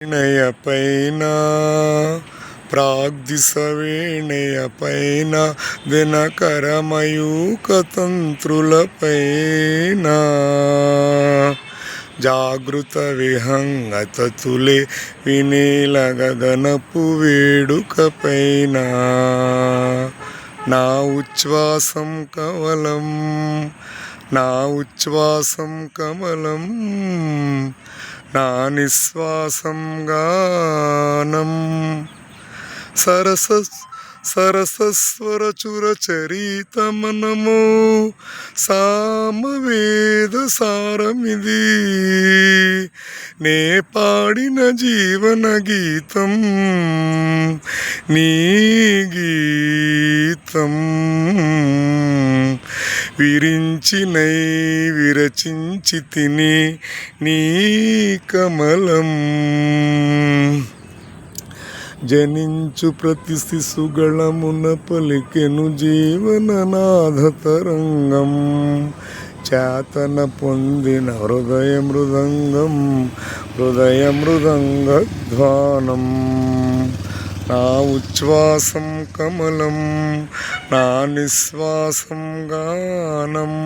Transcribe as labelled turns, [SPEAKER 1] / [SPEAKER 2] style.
[SPEAKER 1] వీణయ పైన ప్రాగ్దిశ వీణయ పైన దినకరమయూక జాగృత విహంగత తులే వినీల గగనపు వేడుక పైన నా ఉచ్ఛ్వాసం కవలం నా ఉచ్ఛ్వాసం కమలం నా నిశ్వాసం గానం సరస సరసస్వర సామవేద సారమిది. నే పాడిన జీవన గీతం. నీ గీతం. విరించినై విరచించి తిని నీ కమలం. జనించు ప్రతి శిశుగళమున పలికెను జీవననాథ తరంగం చేతన పొందిన హృదయ మృదంగం హృదయ మృదంగధ్వానం నా ఉచ్ఛ్వాసం కమలం నా నిశ్వాసం గానం.